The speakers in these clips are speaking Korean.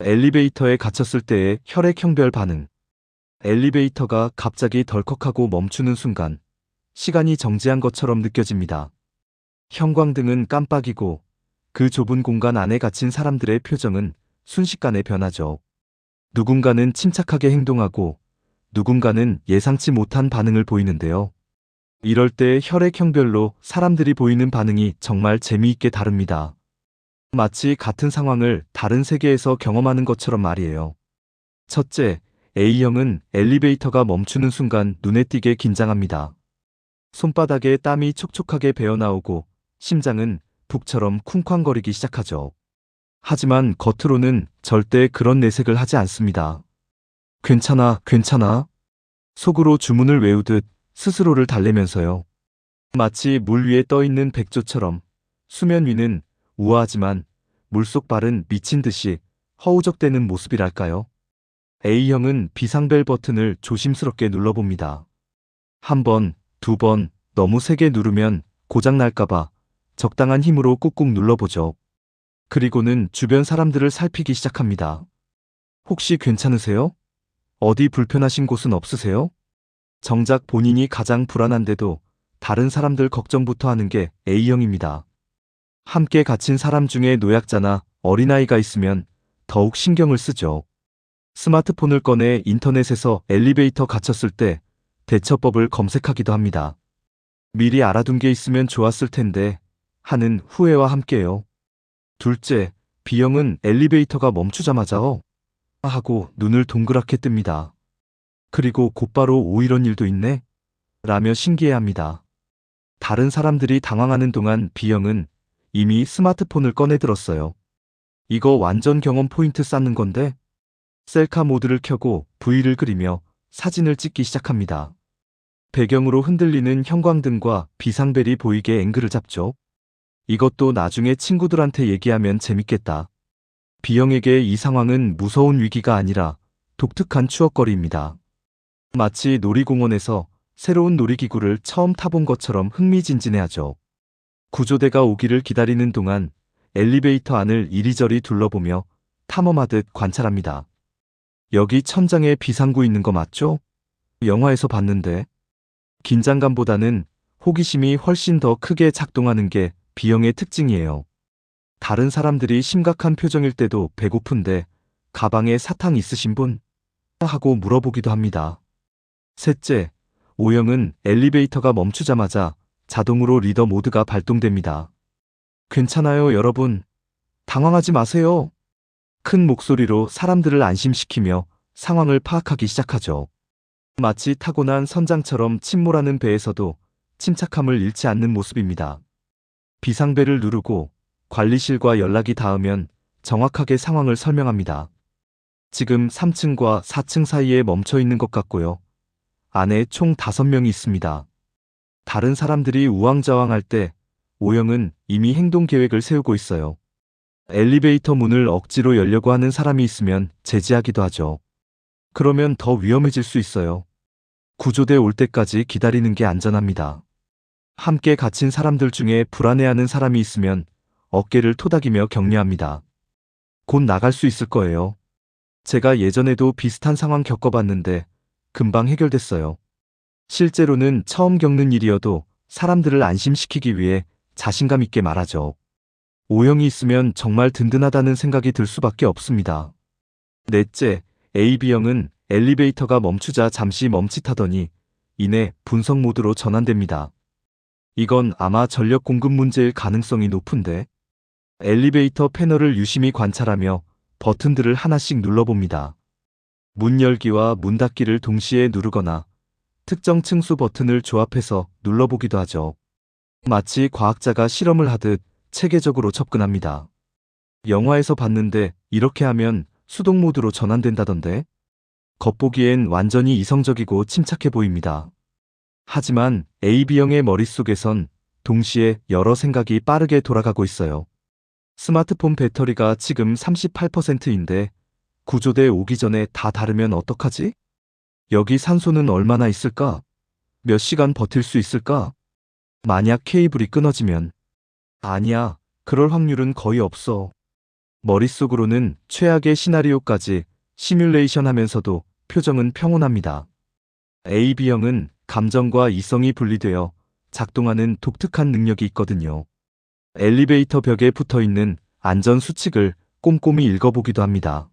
엘리베이터에 갇혔을 때의 혈액형별 반응. 엘리베이터가 갑자기 덜컥하고 멈추는 순간 시간이 정지한 것처럼 느껴집니다. 형광등은 깜빡이고 그 좁은 공간 안에 갇힌 사람들의 표정은 순식간에 변하죠. 누군가는 침착하게 행동하고 누군가는 예상치 못한 반응을 보이는데요. 이럴 때 혈액형별로 사람들이 보이는 반응이 정말 재미있게 다릅니다. 마치 같은 상황을 다른 세계에서 경험하는 것처럼 말이에요. 첫째, A형은 엘리베이터가 멈추는 순간 눈에 띄게 긴장합니다. 손바닥에 땀이 촉촉하게 배어나오고 심장은 북처럼 쿵쾅거리기 시작하죠. 하지만 겉으로는 절대 그런 내색을 하지 않습니다. 괜찮아, 괜찮아. 속으로 주문을 외우듯 스스로를 달래면서요. 마치 물 위에 떠 있는 백조처럼 수면 위는 우아하지만 물속 발은 미친 듯이 허우적대는 모습이랄까요. A형은 비상벨 버튼을 조심스럽게 눌러봅니다. 한 번, 두 번, 너무 세게 누르면 고장날까봐 적당한 힘으로 꾹꾹 눌러보죠. 그리고는 주변 사람들을 살피기 시작합니다. 혹시 괜찮으세요? 어디 불편하신 곳은 없으세요? 정작 본인이 가장 불안한데도 다른 사람들 걱정부터 하는 게 A형입니다. 함께 갇힌 사람 중에 노약자나 어린아이가 있으면 더욱 신경을 쓰죠. 스마트폰을 꺼내 인터넷에서 엘리베이터 갇혔을 때 대처법을 검색하기도 합니다. 미리 알아둔 게 있으면 좋았을 텐데 하는 후회와 함께요. 둘째, B형은 엘리베이터가 멈추자마자 어 하고 눈을 동그랗게 뜹니다. 그리고 곧바로 오 이런 일도 있네? 라며 신기해합니다. 다른 사람들이 당황하는 동안 B형은 이미 스마트폰을 꺼내 들었어요. 이거 완전 경험 포인트 쌓는 건데? 셀카 모드를 켜고 V를 그리며 사진을 찍기 시작합니다. 배경으로 흔들리는 형광등과 비상벨이 보이게 앵글을 잡죠. 이것도 나중에 친구들한테 얘기하면 재밌겠다. B형에게 이 상황은 무서운 위기가 아니라 독특한 추억거리입니다. 마치 놀이공원에서 새로운 놀이기구를 처음 타본 것처럼 흥미진진해하죠. 구조대가 오기를 기다리는 동안 엘리베이터 안을 이리저리 둘러보며 탐험하듯 관찰합니다. 여기 천장에 비상구 있는 거 맞죠? 영화에서 봤는데. 긴장감보다는 호기심이 훨씬 더 크게 작동하는 게 B형의 특징이에요. 다른 사람들이 심각한 표정일 때도 배고픈데 가방에 사탕 있으신 분? 하고 물어보기도 합니다. 셋째, O형은 엘리베이터가 멈추자마자 자동으로 리더 모드가 발동됩니다. 괜찮아요, 여러분. 당황하지 마세요. 큰 목소리로 사람들을 안심시키며 상황을 파악하기 시작하죠. 마치 타고난 선장처럼 침몰하는 배에서도 침착함을 잃지 않는 모습입니다. 비상벨을 누르고 관리실과 연락이 닿으면 정확하게 상황을 설명합니다. 지금 3층과 4층 사이에 멈춰 있는 것 같고요. 안에 총 5명이 있습니다. 다른 사람들이 우왕좌왕할 때 오영은 이미 행동 계획을 세우고 있어요. 엘리베이터 문을 억지로 열려고 하는 사람이 있으면 제지하기도 하죠. 그러면 더 위험해질 수 있어요. 구조대 올 때까지 기다리는 게 안전합니다. 함께 갇힌 사람들 중에 불안해하는 사람이 있으면 어깨를 토닥이며 격려합니다. 곧 나갈 수 있을 거예요. 제가 예전에도 비슷한 상황 겪어봤는데 금방 해결됐어요. 실제로는 처음 겪는 일이어도 사람들을 안심시키기 위해 자신감 있게 말하죠. O형이 있으면 정말 든든하다는 생각이 들 수밖에 없습니다. 넷째, AB형은 엘리베이터가 멈추자 잠시 멈칫하더니 이내 분석 모드로 전환됩니다. 이건 아마 전력 공급 문제일 가능성이 높은데 엘리베이터 패널을 유심히 관찰하며 버튼들을 하나씩 눌러봅니다. 문 열기와 문 닫기를 동시에 누르거나 특정 층수 버튼을 조합해서 눌러보기도 하죠. 마치 과학자가 실험을 하듯 체계적으로 접근합니다. 영화에서 봤는데 이렇게 하면 수동 모드로 전환된다던데? 겉보기엔 완전히 이성적이고 침착해 보입니다. 하지만 AB형의 머릿속에선 동시에 여러 생각이 빠르게 돌아가고 있어요. 스마트폰 배터리가 지금 38%인데 구조대 오기 전에 다 다르면 어떡하지? 여기 산소는 얼마나 있을까? 몇 시간 버틸 수 있을까? 만약 케이블이 끊어지면 아니야, 그럴 확률은 거의 없어. 머릿속으로는 최악의 시나리오까지 시뮬레이션 하면서도 표정은 평온합니다. A, B형은 감정과 이성이 분리되어 작동하는 독특한 능력이 있거든요. 엘리베이터 벽에 붙어 있는 안전 수칙을 꼼꼼히 읽어보기도 합니다.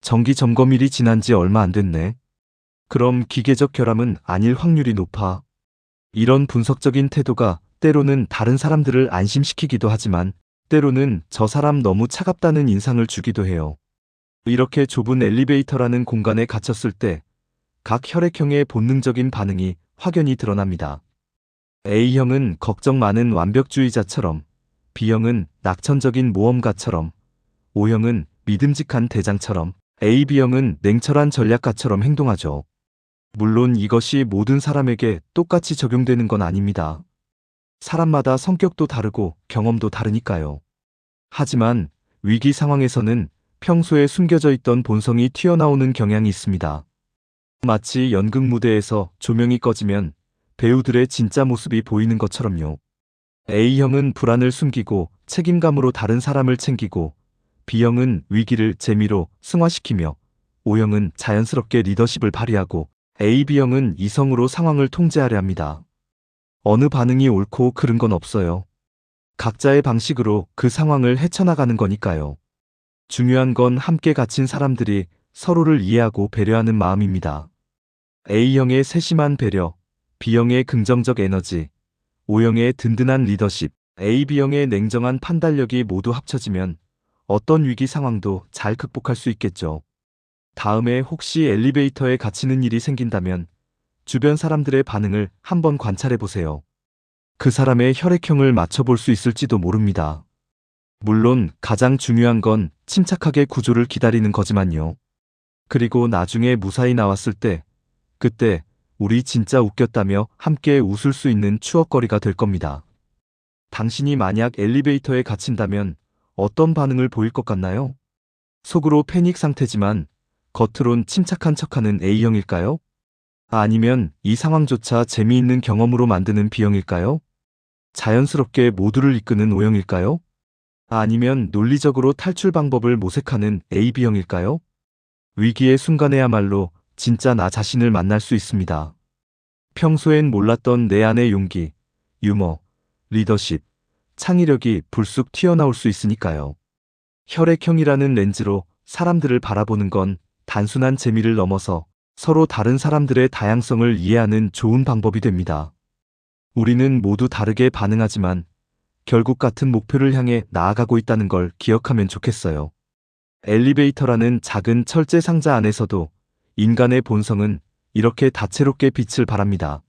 정기 점검일이 지난 지 얼마 안 됐네. 그럼 기계적 결함은 아닐 확률이 높아. 이런 분석적인 태도가 때로는 다른 사람들을 안심시키기도 하지만 때로는 저 사람 너무 차갑다는 인상을 주기도 해요. 이렇게 좁은 엘리베이터라는 공간에 갇혔을 때 각 혈액형의 본능적인 반응이 확연히 드러납니다. A형은 걱정 많은 완벽주의자처럼, B형은 낙천적인 모험가처럼, O형은 믿음직한 대장처럼, AB형은 냉철한 전략가처럼 행동하죠. 물론 이것이 모든 사람에게 똑같이 적용되는 건 아닙니다. 사람마다 성격도 다르고 경험도 다르니까요. 하지만 위기 상황에서는 평소에 숨겨져 있던 본성이 튀어나오는 경향이 있습니다. 마치 연극 무대에서 조명이 꺼지면 배우들의 진짜 모습이 보이는 것처럼요. A형은 불안을 숨기고 책임감으로 다른 사람을 챙기고 B형은 위기를 재미로 승화시키며 O형은 자연스럽게 리더십을 발휘하고 AB형은 이성으로 상황을 통제하려 합니다. 어느 반응이 옳고 그른 건 없어요. 각자의 방식으로 그 상황을 헤쳐나가는 거니까요. 중요한 건 함께 갇힌 사람들이 서로를 이해하고 배려하는 마음입니다. A형의 세심한 배려, B형의 긍정적 에너지, O형의 든든한 리더십, AB형의 냉정한 판단력이 모두 합쳐지면 어떤 위기 상황도 잘 극복할 수 있겠죠. 다음에 혹시 엘리베이터에 갇히는 일이 생긴다면 주변 사람들의 반응을 한번 관찰해 보세요. 그 사람의 혈액형을 맞춰볼 수 있을지도 모릅니다. 물론 가장 중요한 건 침착하게 구조를 기다리는 거지만요. 그리고 나중에 무사히 나왔을 때, 그때 우리 진짜 웃겼다며 함께 웃을 수 있는 추억거리가 될 겁니다. 당신이 만약 엘리베이터에 갇힌다면 어떤 반응을 보일 것 같나요? 속으로 패닉 상태지만 겉으론 침착한 척하는 A형일까요? 아니면 이 상황조차 재미있는 경험으로 만드는 B형일까요? 자연스럽게 모두를 이끄는 O형일까요? 아니면 논리적으로 탈출 방법을 모색하는 AB형일까요? 위기의 순간에야말로 진짜 나 자신을 만날 수 있습니다. 평소엔 몰랐던 내 안의 용기, 유머, 리더십, 창의력이 불쑥 튀어나올 수 있으니까요. 혈액형이라는 렌즈로 사람들을 바라보는 건 단순한 재미를 넘어서 서로 다른 사람들의 다양성을 이해하는 좋은 방법이 됩니다. 우리는 모두 다르게 반응하지만 결국 같은 목표를 향해 나아가고 있다는 걸 기억하면 좋겠어요. 엘리베이터라는 작은 철제 상자 안에서도 인간의 본성은 이렇게 다채롭게 빛을 발합니다.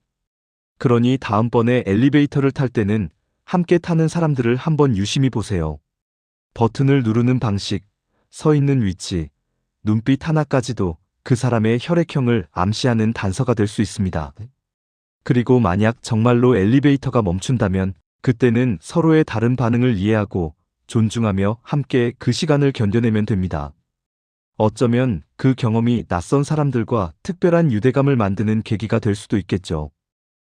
그러니 다음번에 엘리베이터를 탈 때는 함께 타는 사람들을 한번 유심히 보세요. 버튼을 누르는 방식, 서 있는 위치, 눈빛 하나까지도 그 사람의 혈액형을 암시하는 단서가 될 수 있습니다. 그리고 만약 정말로 엘리베이터가 멈춘다면 그때는 서로의 다른 반응을 이해하고 존중하며 함께 그 시간을 견뎌내면 됩니다. 어쩌면 그 경험이 낯선 사람들과 특별한 유대감을 만드는 계기가 될 수도 있겠죠.